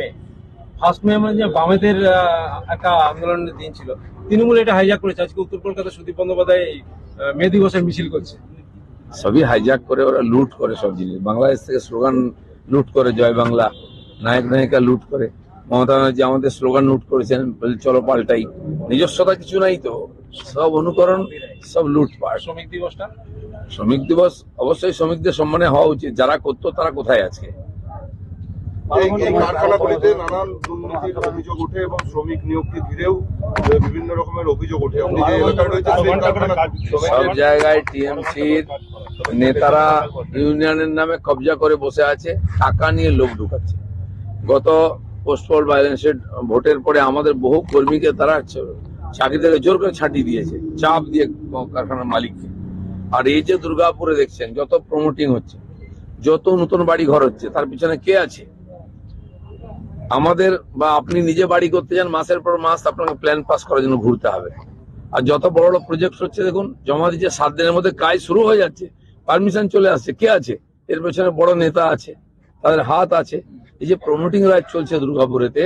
মে first May মানে যে বামেদের একটা আন্দোলনের দিন ছিল। তৃণমূল এটা হাইজাক করেছে। আজকে উত্তর কলকাতা সুদীপ বন্দ্যোপাধ্যায় মে দিবসের মিছিল করছে। সবই হাইজ্যাক করে ওরা লুট করে সব জিনিস। বাংলাদেশ থেকে স্লোগান লুট করে জয় বাংলা। নায়ক নায়িকা লুট করে। মমতা ব্যানার্জি আমাদের স্লোগান লুট করেছেন বলে চলো পাল্টাই। নিজস্বতা কিছু নাই তো। সব অনুকরণ সব লুটপাট শ্রমিক দিবসটা? শ্রমিক দিবস অবশ্যই শ্রমিকদের সম্মানে হওয়া উচিত। যারা করতো তারা কোথায় আছে এই কারখানাগুলিতে নানান দুর্নীতির অভিযোগ ওঠে এবং শ্রমিক নিয়োগকে ঘিরেও বিভিন্ন রকমের অভিযোগ ওঠে। আপনি যে এলাকায় রয়েছে সেই কারখানা সব জায়গায় টিএমসির নেতারা ইউনিয়নের নামে কবজা করে বসে আছে টাকা নিয়ে লোক ঢুকাচ্ছে। গত পোস্টপল ভাইলেন্সের ভোটের পরে আমাদের বহু কর্মীকে তারা চাকরি থেকে জোর করে ছাটিয়ে দিয়েছে চাপ দিয়ে কারখানার মালিককে। আর এই যে দুর্গাপুরে দেখছেন যত প্রমোটিং হচ্ছে যত নতুন বাড়ি ঘর হচ্ছে তার পিছনে কে আছে? আমাদের বা আপনি নিজে বাড়ি করতে যান, মাসের পর মাস আপনাকে প্ল্যান পাস করার জন্য ঘুরতে হবে। আর যত বড় বড় প্রজেক্ট হচ্ছে, দেখুন, জমা দিচ্ছে, সাত দিনের মধ্যে কাজ শুরু হয়ে যাচ্ছে পারমিশন চলে আসছে। কে আছে? এর পেছনে বড় নেতা আছে, তাদের হাত আছে। এই যে প্রমোটিং রাইট চলছে দুর্গাপুরেতে,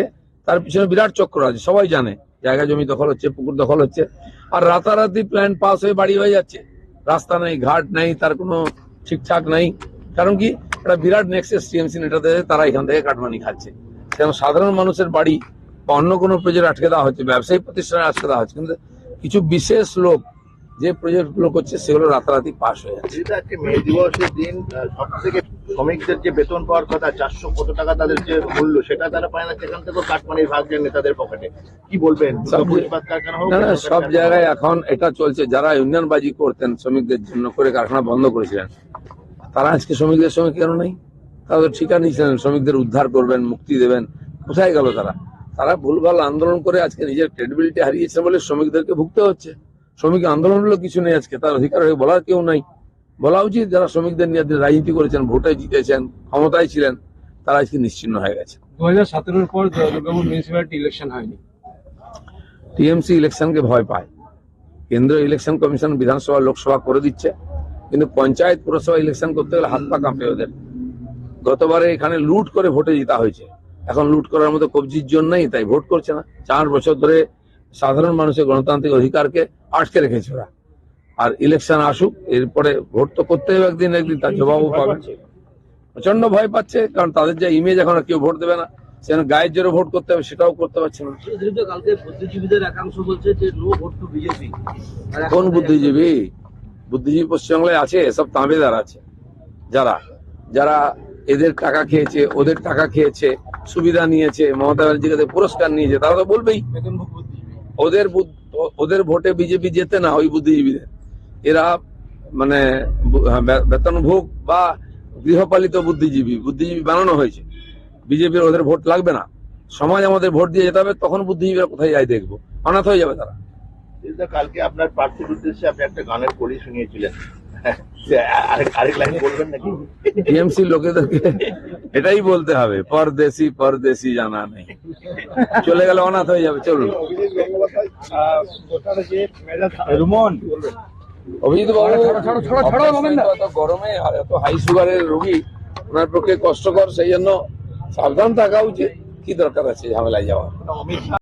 তার পিছনে বিরাট চক্র আছে, সবাই জানে। জায়গা, জমি দখল হচ্ছে, পুকুর দখল হচ্ছে। আর রাতারাতি প্ল্যান পাস হয়ে বাড়ি হয়ে যাচ্ছে। রাস্তা নেই, ঘাট নেই, তার কোনো ঠিকঠাক নাই। কারণ কি? একটা বিরাট নেক্সেস টিএমসি নেতাতে তারা এখান থেকে কাটমানি খাচ্ছে। কেন সাধারণ মানুষের বাড়ি বা অন্য কোনো প্রজেক্ট আটকে দেওয়া হচ্ছে ব্যবসায়িক প্রতিষ্ঠানে আটকে দেওয়া হচ্ছে কিন্তু কিছু বিশেষ লোক যে প্রজেক্টগুলো করছে সেগুলো রাতারাতি পাস হয়ে যাচ্ছে। আজকে মে দিবসের দিন সব থেকে শ্রমিকদের যে বেতন পাওয়ার কথা চারশো কত টাকা তাদের যে মূল্য সেটা তারা পায় না সেখান থেকেও কাটমানির ভাগ যায় নেতাদের পকেটে। কি বলবেন? সব- জায়গায় এখন এটা চলছে। যারা ইউনিয়ন বাজি করতেন শ্রমিকদের জন্য করে কারখানা বন্ধ করেছিলেন তারা আজকে শ্রমিকদের সঙ্গে কেন নেই? তারা তো ঠিকা নিয়েছিলেন শ্রমিকদের উদ্ধার করবেন মুক্তি দেবেন। কোথায় গেল তারা? তারা ভুলভাল আন্দোলন করে আজকে নিজের ক্রেডিবিলিটি হারিয়েছে বলে শ্রমিকদেরকে ভুগতে হচ্ছে। শ্রমিক আন্দোলন হলো কিছু নেই আজকে তার অধিকার হয়ে বলার কেউ নাই। বলা উচিত যারা শ্রমিকদের নিয়ে রাজনীতি করেছেন ভোটে জিতেছেন ক্ষমতায় ছিলেন তারা আজকে নিশ্চিন্ন হয়ে গেছে। দু হাজার সতেরোর পর দুর্গাপুর মিউনিসিপ্যালিটি ইলেকশন হয়নি। টিএমসি ইলেকশনকে ভয় পায়। কেন্দ্রীয় ইলেকশন কমিশন বিধানসভা লোকসভা করে দিচ্ছে। কিন্তু পঞ্চায়েত পুরসভা ইলেকশন করতে গেলে হাত পা কাঁপে ওদের। গতবারে এখানে লুট করে ভোটে জিতা হয়েছে। এখন লুট করার মতো কবজির জন্য নেই তাই ভোট করছে না। চার বছর ধরে সাধারণ মানুষের গণতান্ত্রিক অধিকারকে আটকে রেখেছে ওরা। আর ইলেকশন আসুক এরপরে ভোট তো করতে হবে একদিন একদিন তার জবাবও পাবে। প্রচণ্ড ভয় পাচ্ছে কারণ তাদের যে ইমেজ এখন আর কেউ ভোট দেবে না। সেখানে গায়ের জোরে ভোট করতে হবে সেটাও করতে পারছে না। কালকে বুদ্ধিজীবীদের একাংশ বলছে যে নো ভোট টু বিজেপি কোন বুদ্ধিজীবী? বুদ্ধিজীবী পশ্চিমবাংলায় আছে সব তাঁবেদার আছে। যারা যারা এদের টাকা খেয়েছে ওদের টাকা খেয়েছে সুবিধা নিয়েছে মমতা ব্যানার্জির কাছে পুরস্কার নিয়েছে তারা তো বলবেই। ওদের ওদের ভোটে বিজেপি জেতে না ওই বুদ্ধিজীবীদের। এরা মানে হ্যাঁ, বেতনভোগ বা গৃহপালিত বুদ্ধিজীবী বুদ্ধিজীবী বানানো হয়েছে। বিজেপির ওদের ভোট লাগবে না। সমাজ আমাদের ভোট দিয়ে যেতে হবে তখন বুদ্ধিজীবীরা কোথায় যায় দেখব। অনাথ হয়ে যাবে তারা। কালকে আপনার প্রার্থীর উদ্দেশ্যে আপনি একটা গানের কলি শুনিয়েছিলেন। টিএমসি লোকেদেরকে এটাই বলতে হবে পরদেশি পরদেশি জানা নেই। চলে গেলে অনাথ হয়ে যাবে চলুন। অভিজিৎ বাবু গরমে এত হাই সুগারের রোগী ওনার পক্ষে কষ্টকর সেই জন্য সাবধান থাকা উচিত। কি দরকার আছে ঝামেলায় যাওয়া